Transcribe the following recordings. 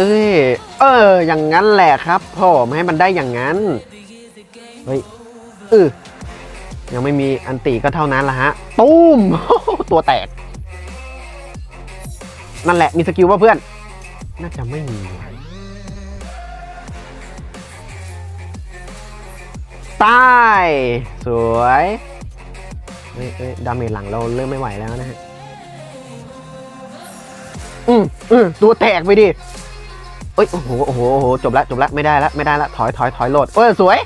เอ้ยเออ อย่างนั้นแหละครับผมให้มันได้อย่างนั้น เฮ้ยเออยังไม่มีอันติก็เท่านั้นละฮะ ตุ้ม ตัวแตก นั่นแหละมีสกิลว่าเพื่อน น่าจะไม่มี ตาย สวยเฮ้ยดาเมจหลังเราเริ่มไม่ไหวแล้วนะฮะ อืมอืมตัวแตกไปดิ อ้ยโอ้โหโอ้โหโอ้โหจบละจบละไม่ได้ละไม่ได้ละถอยถอยถอยโหลดเอ้ยสวย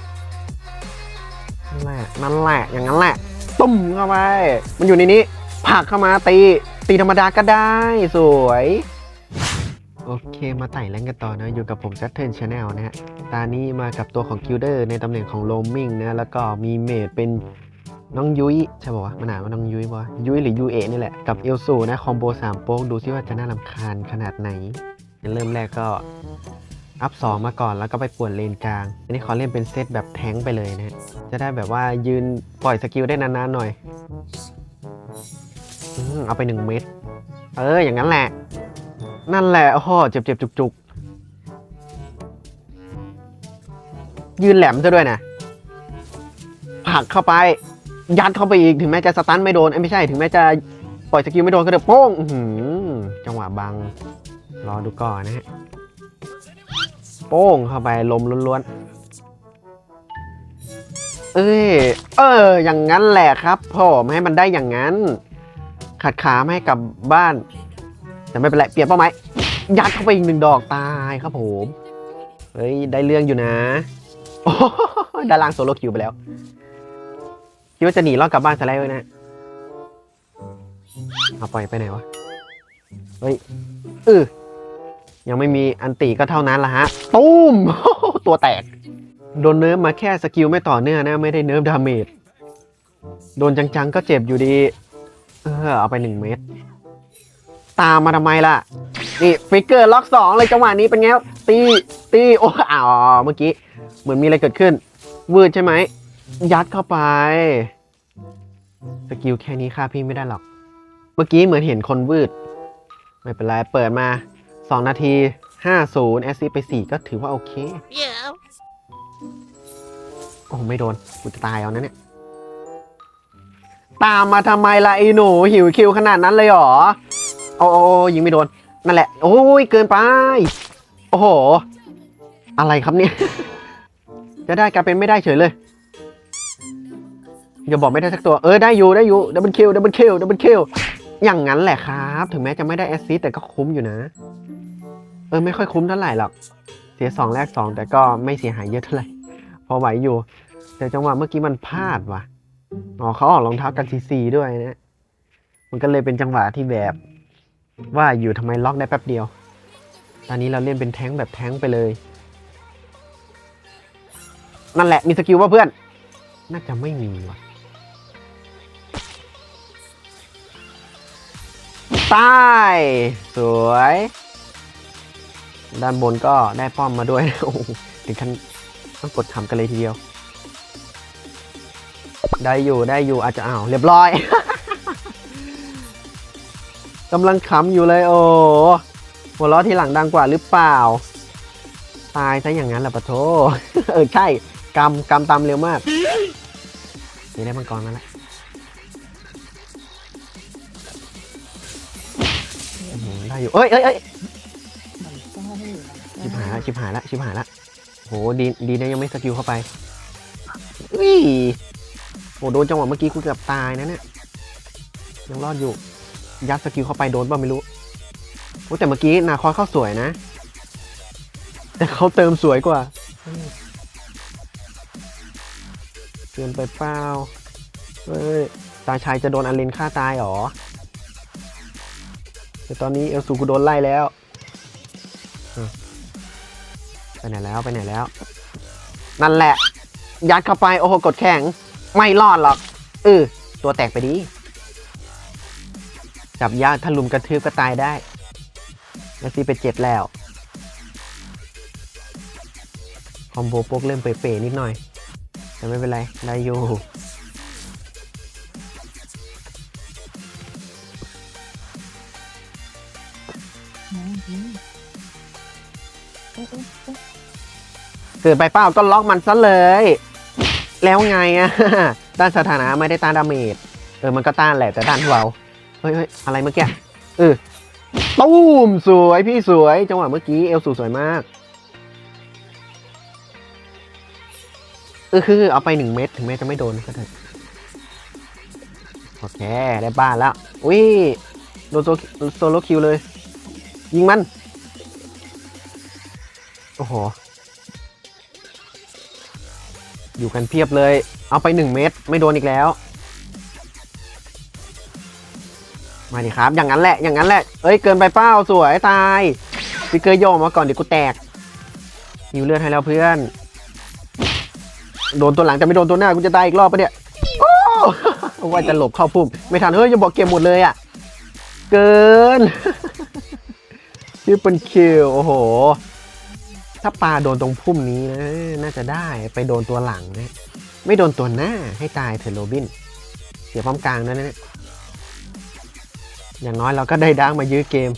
นั่นแหละนั่นแหละอย่างนั้นแหละตุ้มเข้าไปมันอยู่ในนี้ผักเข้ามาตีตีธรรมดาก็ได้สวยโอเค มาไต่แรงกันต่อนะ อยู่กับผม Saturn Channel นะฮะ ตานี้มากับตัวของ Gilder ในตำแหน่งของ Roaming นะ แล้วก็มีเมดเป็นน้องยุ้ยใช่ป่าวะมันอ่านว่าน้องยุ้ยป่ะยุ้ยหรือยูเอนี่แหละ กับเอลซูนะ คอมโบ3โป๊กดูซิว่าจะน่ารำคาญขนาดไหน เริ่มแรกก็อัพสองมาก่อนแล้วก็ไปป่วนเลนกลาง อันนี้ขอเล่นเป็นเซตแบบแท้งไปเลยนะ จะได้แบบว่ายืนปล่อยสกิลได้นานๆหน่อยอเอาไปหนึ่งเม็ด เออ อย่างนั้นแหละ นั่นแหละโอ้โหเจ็บเจ็บจุกจุกยืนแหลมซะด้วยนะผักเข้าไป ยัดเข้าไปอีก ถึงแม้จะสตันไม่โดนไม่ใช่ ถึงแม้จะปล่อยสกิลไม่โดนก็เดือโป้งจังหวะบัง รอดูก่อนนะฮะ โป้งเข้าไปลมล้วนๆ เอ้ย เออ อย่างนั้นแหละครับผมให้มันได้อย่างนั้น ขัดขาไม่ให้กลับบ้าน แต่ไม่เป็นไรเปลี่ยนเป้าหมายยัดเข้าไปอีกหนึ่งดอกตายครับผม เฮ้ย ได้เรื่องอยู่นะดารางโซโลคิวไปแล้ว คิดว่าจะหนีรอดกลับบ้านซะแล้วนะ เอาปล่อยไปไหนวะ เฮ้ยเออ ยังไม่มีอันติก็เท่านั้นละฮะ ตุ้ม ตัวแตก โดนเนิร์ฟมาแค่สกิลไม่ต่อเนื่องนะ ไม่ได้เนิร์ฟดาเมจ โดนจังๆก็เจ็บอยู่ดี เออ เอาไปหนึ่งเม็ด ตามมาทำไมล่ะ นี่ฟิกเกอร์ล็อกสองเลยจังหวะนี้เป็นไงตี ตี โอ้อ้าวเมื่อกี้ เหมือนมีอะไรเกิดขึ้น วืดใช่ไหม ยัดเข้าไป สกิลแค่นี้ค่าพี่ไม่ได้หรอก เมื่อกี้เหมือนเห็นคนวืด ไม่เป็นไร เปิดมา 2 นาที 50แอสซิไป 4 ก็ถือว่าโอเค Yeah. โอ้ไม่โดน กูจะตายเอานะเนี่ย ตามมาทำไมล่ะไอ้หนู หิวคิวขนาดนั้นเลยเหรอโอ้โอ้โอ้ยิงไม่โดน นั่นแหละ โอ้ย เกินไป โอ้โห อะไรครับเนี่ย จะได้กลายเป็นไม่ได้เฉยเลย อย่าบอกไม่ได้สักตัว เออ ได้อยู่ ได้อยู่ ดับเบิลคิว ดับเบิลคิว ดับเบิลคิวอย่างนั้นแหละครับ ถึงแม้จะไม่ได้แอสซิสต์แต่ก็คุ้มอยู่นะเออไม่ค่อยคุ้มเท่าไหร่หรอก เสียสองแรกสองแต่ก็ไม่เสียหายเยอะเท่าไหร่ พอไหวอยู่ แต่จังหวะเมื่อกี้มันพลาดว่ะ อ๋อเขาออกรองเท้ากันซีซีด้วยนะ มันก็เลยเป็นจังหวะที่แบบว่าอยู่ทำไมล็อกได้แป๊บเดียว ตอนนี้เราเล่นเป็นแท้งแบบแท้งไปเลย นั่นแหละมีสกิลว่าเพื่อน น่าจะไม่มีว่ะ ตาย สวย ด้านบนก็ได้ป้อมมาด้วยโอ้ถึงขั้นต้องกดทำกันเลยทีเดียว ได้อยู่ได้อยู่อาจจะอ้าวเรียบร้อยกำลังขำอยู่เลยโอ้หัวเราะที่หลังดังกว่าหรือเปล่า ตายซะอย่างนั้นแหละปะโทเออใช่กำกำตามเร็วมากนี่ได้มังกรมาแล้วได้อยู่เอ้ยเอ้ยเอ้ย ละชิบหายละชิบหายละโหดีดีนะยังไม่สกิลเข้าไปอุ้ยโหโดนจังหวะเมื่อกี้กูเกือบตายนะเนี่ยยังรอดอยู่ ยัดสกิลเข้าไปโดนป่ะไม่รู้โอ้แต่เมื่อกี้นาคอยเข้าสวยนะ แต่เขาเติมสวยกว่าเกินไปเปล่าเฮ้ยตาชายจะโดนอันเลนฆ่าตายหรอแต่ตอนนี้เอลซูกูโดนไล่แล้ว ไปไหนแล้วไปไหนแล้ว นั่นแหละ ยัดเข้าไปโอ้โหกดแข็ง ไม่รอดหรอกเออตัวแตกไปดีจับยากถ้าลุมกระทืบก็ตายได้แล้วซีไปเจ็ดแล้ว คอมโบโป๊กเริ่มเป๋ๆนิดหน่อย แต่ไม่เป็นไร ได้อยู่ เกิดไปเป้าก็ล็อกมันซะเลย แล้วไงอะต้านสถานะไม่ได้ต้านดาเมจเออมันก็ต้านแหละแต่ต้านเบาเฮ้ยเฮ้ยอะไรเมื่อกี้เออตูมสวยพี่สวย จังหวะเมื่อกี้เอลสูสวยมากเออคือเอาไปหนึ่งเม็ดถึงแม้จะไม่โดนก็เถอะโอเค ได้บ้านแล้วอุ้ยโดนโซโซโลคิวเลย ยิงมัน โอ้โห อยู่กันเพียบเลย เอาไปหนึ่งเม็ดไม่โดนอีกแล้ว มาดิครับ อย่างนั้นแหละ อย่างนั้นแหละ เอ้ย เกินไปเป้าสวยตายฟิกเกอร์โยมาก่อนเดี๋ยวกูแตกหิวเลือดให้แล้วเพื่อน โดนตัวหลังจะไม่โดนตัวหน้ากูจะตายอีกรอบปะเนี่ย โอ้ว่าจะหลบเข้าพุ่ม ไม่ทัน เฮ้ยอย่าบอกเกมหมดเลยอะ เกินชื่เป็นคิว โอ้โห ถ้าปลาโดนตรงพุ่มนี้นะ น่าจะได้ไปโดนตัวหลังนะ ไม่โดนตัวหน้าให้ตายเถอะโรบิน เสียป้อมกลางด้วยนะเนี่ยอย่างน้อยเราก็ได้ดังมายื้อเกม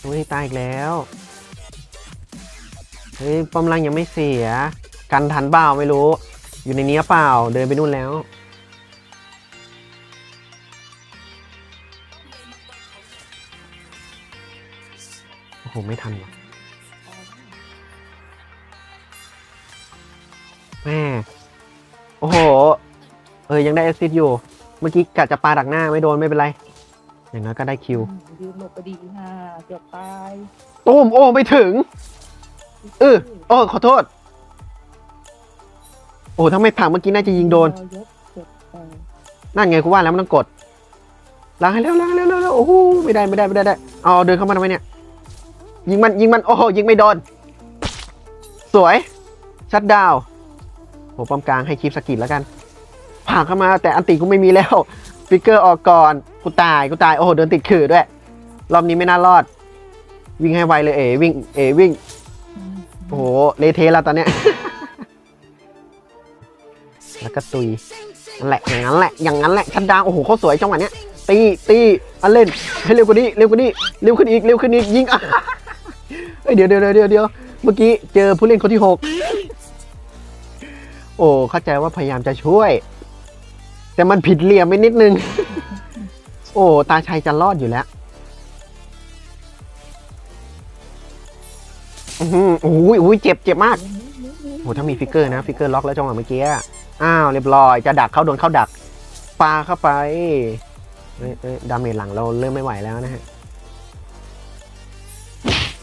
โอ้ยตายอีกแล้ว เฮ้ยป้อมล่างยังไม่เสีย กันทันเปล่าไม่รู้ อยู่ในนี้เปล่า เดินไปนู่นแล้ว โอ้โหไม่ทันว่ะแม่โอ้โห เออยังได้แอสซิดอยู่ เมื่อกี้กะจะปาดักหน้าไม่โดนไม่เป็นไร อย่างน้อยก็ได้คิว ยืนหลบไปดีฮ่าเกือบตายตูมโอ้ไม่ถึง เออโอ้ขอโทษ โอ้ถ้าไม่ผักเมื่อกี้น่าจะยิงโดนยกเกือบตายนั่นไงกูว่าแล้วมันต้องกดล้างให้เร็วล้างให้เร็วเร็วเร็วโอ้โหไม่ได้ไม่ได้ไม่ได้ได้เอาเดินเข้ามาทำไมเนี่ย ยิงมันยิงมันโอ้โหยิงไม่โดน สวย ชัดดาวน์โหป้อมกลางให้คลิปสกิดแล้วกัน ผ่านเข้ามาแต่อันติกูไม่มีแล้วฟิกเกอร์ออกก่อนกูตายกูตายโอ้โหเดินติดขื่อด้วย รอบนี้ไม่น่ารอด วิ่งให้ไวเลยเอวิ่งเอวิ่งโอ้โหเลเทแล้วตอนเนี้ยแล้วก็ตุยนั่นแหละอย่างนั้นแหละอย่างนั้นแหละชัดดาวโอ้โหเขาสวยจังหวะเนี้ยตีตีอันเล่นให้เร็วกว่านี้เร็วกว่านี้เร็วขึ้นอีกเร็วขึ้นอีกยิงอะ เฮ้ยเดี๋ยวเดี๋ยวเดี๋ยวเดี๋ยวเมื่อกี้เจอผู้เล่นคนที่หกโอ้เข้าใจว่าพยายามจะช่วย แต่มันผิดเหลี่ยมไปนิดนึง โอ้ตาชัยจะรอดอยู่แล้วอืออโอ้ยโอ้ยเจ็บเจ็บมากโหถ้ามีฟิกเกอร์นะฟิกเกอร์ล็อกแล้วจังหวะเมื่อกี้อ้าวเรียบร้อยจะดักเข้าโดนเข้าดักปาเข้าไปดาเมจหลังเราเริ่มไม่ไหวแล้วนะฮะ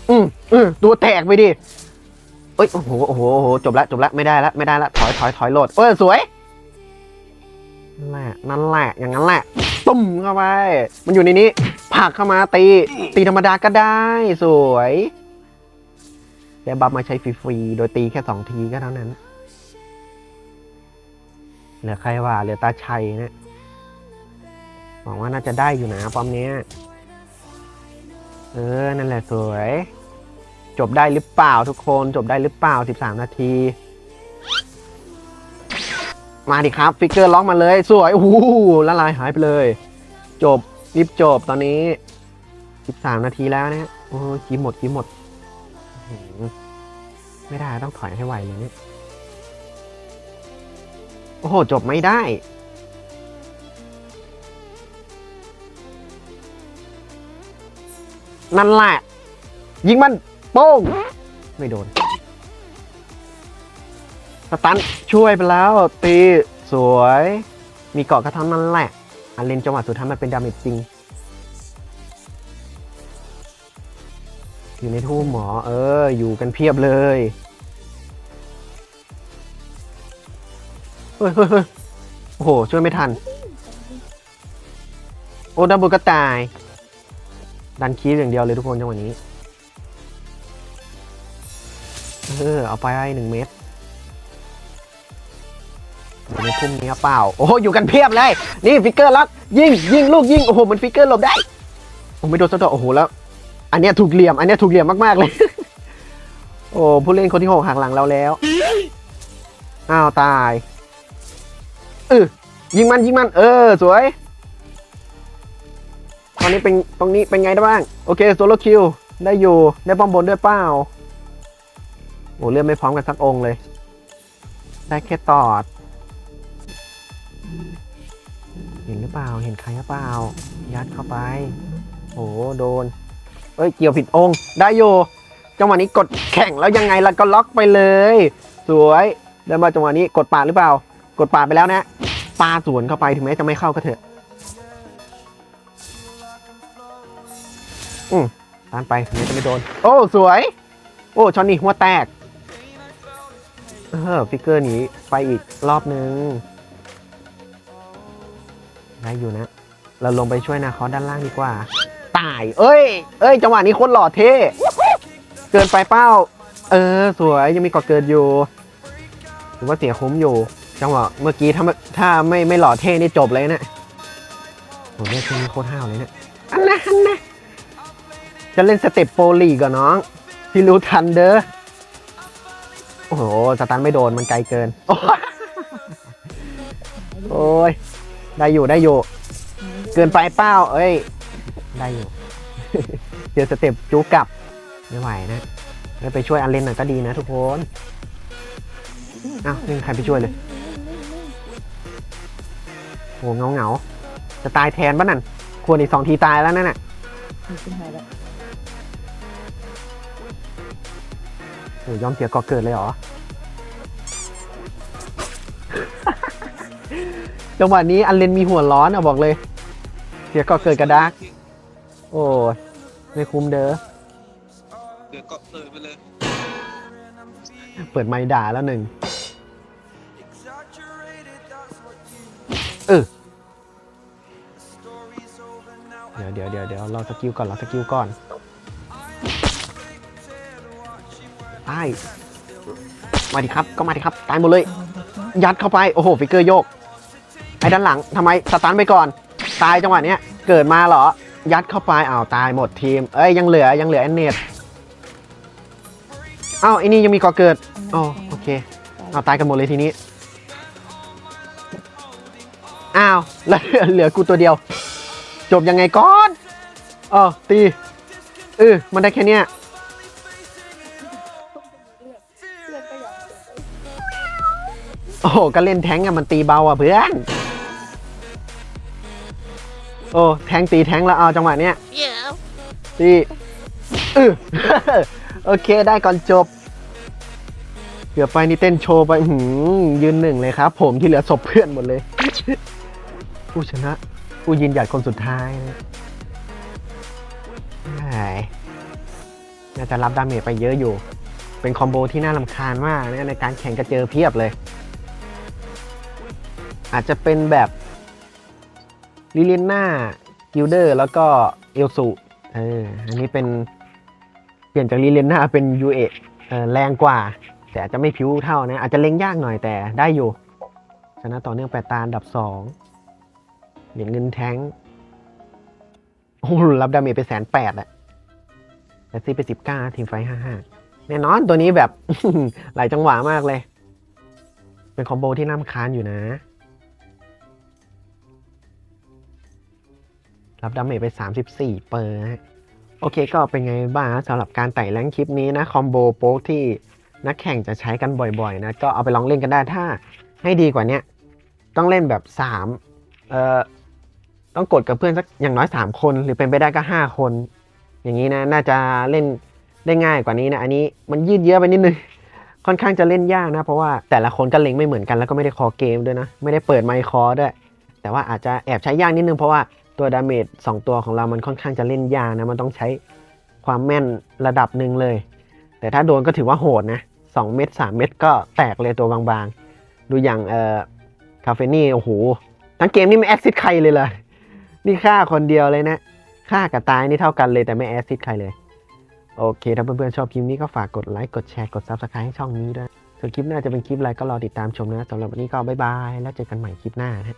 อืมอืมตัวแตกไปดิเอ้ยโอ้โหโอ้โหโอ้โหจบละจบละไม่ได้ละไม่ได้ละถอยถอยถอยโหลดเออสวยนั่นแหละนั่นแหละอย่างนั้นแหละตุ้มเข้าไปมันอยู่ในนี้ผลักเข้ามาตี ตีธรรมดาก็ได้สวยได้บัฟมาใช้ฟรีๆโดยตีแค่สองทีก็เท่านั้นเหลือใครว่าเหลือตาชัยนะหวังว่าน่าจะได้อยู่นะป้อมเนี้ย เออ นั่นแหละสวย จบได้หรือเปล่าทุกคนจบได้หรือเปล่า 13 นาที มาดิครับ ฟิกเกอร์ล็อกมาเลย สวยโอ้โหละลายหายไปเลย จบรีบจบตอนนี้ 13 นาทีแล้วนะฮะโอ้กีหมดคีบหมด ไม่ได้ต้องถอยให้ไวเลยเนี่ยโอ้โห จบไม่ได้นั่นแหละยิงมัน โป้งไม่โดนสตันช่วยไปแล้ว ตีสวย มีเกาะกระเท่านั้นแหละอันเลนจังหวะสุดท้ายมันเป็นดาเมจจริง อยู่ในทุ่มหมอ เออ อยู่กันเพียบเลยเฮ้ยเฮ้ยเฮ้ยโอ้โห ช่วยไม่ทัน โอ้ดับเบิลก็ตาย ดันคีฟอย่างเดียวเลยทุกคนจังหวะนี้ เออเอาไปหนึ่งเมตรอยู่ในพุ่มนี้เปล่า โอ้โหอยู่กันเพียบเลย นี่ฟิกเกอร์ล็อกยิงยิงลูกยิงโอ้โหมันฟิกเกอร์หลบได้โอ้ไม่โดนสักดอกโอ้โหแล้ว อันเนี้ยถูกเหลี่ยม อันเนี้ยถูกเหลี่ยมมากๆเลย โอ้ผู้เล่นคนที่หกหักหลังเราแล้วอ้าวตายเออยิงมันยิงมัน เออ สวยถอนนี้เป็นตรงนี้เป็นไงได้บ้าง โอเคโซโลคิวได้อยู่ได้ป้อมบนด้วยเปล่า โอ้เลือดไม่พร้อมกันสักองค์เลย ได้แค่ตอด เห็นหรือเปล่า เห็นใครหรือเปล่า ยัดเข้าไป โอ้โดน เอ้ย เกี่ยวผิดองค์ ได้อยู่ จังหวะนี้กดแข่งแล้วยังไงล่ะก็ล็อกไปเลย สวยเดินมาจังหวะนี้กดปาดหรือเปล่า กดปาดไปแล้วนะ ปาสวนเข้าไปถึงแม้จะไม่เข้าก็เถอะ อืมตานไปถึงแม้จะไม่โดน โอ้ สวย โอ้ ชอนนี่หัวแตก เออฟิกเกอร์หนีไปอีกรอบนึง ได้อยู่นะ เราลงไปช่วยนาคอสด้านล่างดีกว่า ตาย เอ้ย เอ้ย จังหวะนี้โคตรหล่อเท่ เกินไปเป้า เออ สวยยังมีกาะเกินอยู่ถือว่าเสียคุ้มอยู่ จังหวะเมื่อกี้ถ้าไม่ถ้าไม่ไม่หล่อเท่นี่จบเลยนะโหเนี่ยช่วงนี้โคตรห้าวเลยเนี่ยอันนะอันนะจะเล่นสเต็ปโปลีกับน้อง พี่รู้ทันเด้อ โอ้โห สตันไม่โดน มันไกลเกินโอ้ยโอ้ย ได้อยู่ได้อยู่ เกินไปเป้า เอ้ย ได้อยู่เจอสเต็ปจูกลับ ไม่ไหวนะแล้วไปช่วยอันเลนหน่อยก็ดีนะทุกคนอ้าวไม่มีใครไปช่วยเลย โหเงาเงาๆจะตายแทนปะนั่นควรอีกสองทีตายแล้วนั่นน่ะ มีขึ้นมาแล้วโหยอมเสียก่อเกิดเลยเหรอ จังหวะนี้อันเลนมีหัวร้อนอะบอกเลย เสียก่อเกิดกระดากโอ้ยไม่คุ้มเด้อ เดี๋ยวเกาะเลยไปเลยเปิดไมค์ด่าแล้วหนึ่ง เออ เดี๋ยวเดี๋ยวเดี๋ยวเดี๋ยวเราสกิลก่อนเราสกิลก่อน ไอ้มาดิครับก็มาดิครับตายหมดเลย ยัดเข้าไปโอ้โหฟิกเกอร์โยกไอ้ด้านหลังทำไมสตันไปก่อน ตายจังหวะเนี้ยเกิดมาเหรอ ยัดเข้าไปอ้าวตายหมดทีม เอ้ยยังเหลือยังเหลือแอนเนตอ้าวไอ้นี่ยังมีก่อเกิดอ๋อโอเคเอาตายกันหมดเลยทีนี้อ้าวแล้วเหลือเหลือกูตัวเดียว จบยังไงก่อนเออตีเออมันได้แค่เนี้ย โอ้โหก็เล่นแท้งอะมันตีเบาอะเพื่อน โอ้แทงตีแทงแล้วเอาจังหวะเนี้ยตีเออโอเคได้ก่อนจบ เกือบไปนี่เต้นโชว์ไปอื้อหือยืนหนึ่งเลยครับ ผมที่เหลือศพเพื่อนหมดเลย ผู้ชนะผู้ยืนหยัดคนสุดท้ายนะใช่น่าจะรับดาเมจไปเยอะอยู่ เป็นคอมโบที่น่ารำคาญมากนะในการแข่งก็เจอเพียบเลย อาจจะเป็นแบบลิเลียนากิลเดอร์แล้วก็เอลสุเอออันนี้เป็นเปลี่ยนจากลิเลียนาเป็นยูเอแรงกว่า แต่อาจจะไม่ผิวเท่านะ อาจจะเล็งยากหน่อยแต่ได้อยู่ชนะต่อเนื่องแปดตาอันดับสองเหรียญเงินแท้งโอ้โหรับดาเมจไปแสนแปดอะแต่ซีไปสิบเก้าทีมไฟห้าห้าแน่นอนตัวนี้แบบ หลายจังหวะมากเลย เป็นคอมโบที่น่ารำคาญอยู่นะ รับดาเมจไป 34 เปอร์นะฮะโอเคก็เป็นไงบ้างสำหรับการไต่แรงคลิปนี้นะ คอมโบโป๊กที่นักแข่งจะใช้กันบ่อยๆนะ ก็เอาไปลองเล่นกันได้ถ้าให้ดีกว่านี้ต้องเล่นแบบ 3 เอ่อ ต้องกดกับเพื่อนสักอย่างน้อย 3 คน หรือเป็นไปได้ก็ 5 คน อย่างนี้นะ น่าจะเล่นได้ง่ายกว่านี้นะ อันนี้มันยืดเยื้อไปนิดนึงค่อนข้างจะเล่นยากนะ เพราะว่าแต่ละคนก็เล็งไม่เหมือนกันแล้วก็ไม่ได้คอเกมด้วยนะ ไม่ได้เปิดไมค์คอด้วย แต่ว่าอาจจะแอบใช้ยากนิดนึงเพราะว่า ตัวดาเมจ2ตัวของเรามันค่อนข้างจะเล่นยากนะ มันต้องใช้ความแม่นระดับหนึ่งเลย แต่ถ้าโดนก็ถือว่าโหดนะ2เม็ด3เม็ดก็แตกเลยตัวบางๆ ดูอย่างเอ่อคาเฟนี่โอ้โหทั้งเกมนี่ไม่แอซิดใครเลยเลยนี่ฆ่าคนเดียวเลยนะฆ่ากับตายนี่เท่ากันเลยแต่ไม่แอซิดใครเลย โอเค ถ้าเพื่อนๆชอบคลิปนี้ก็ฝากกดไลค์กดแชร์กด Subscribe ให้ช่องนี้ด้วยส่วนคลิปหน้าจะเป็นคลิปอะไรก็รอติดตามชมนะสำหรับวันนี้ก็บ๊ายบาย แล้วเจอกันใหม่คลิปหน้านะ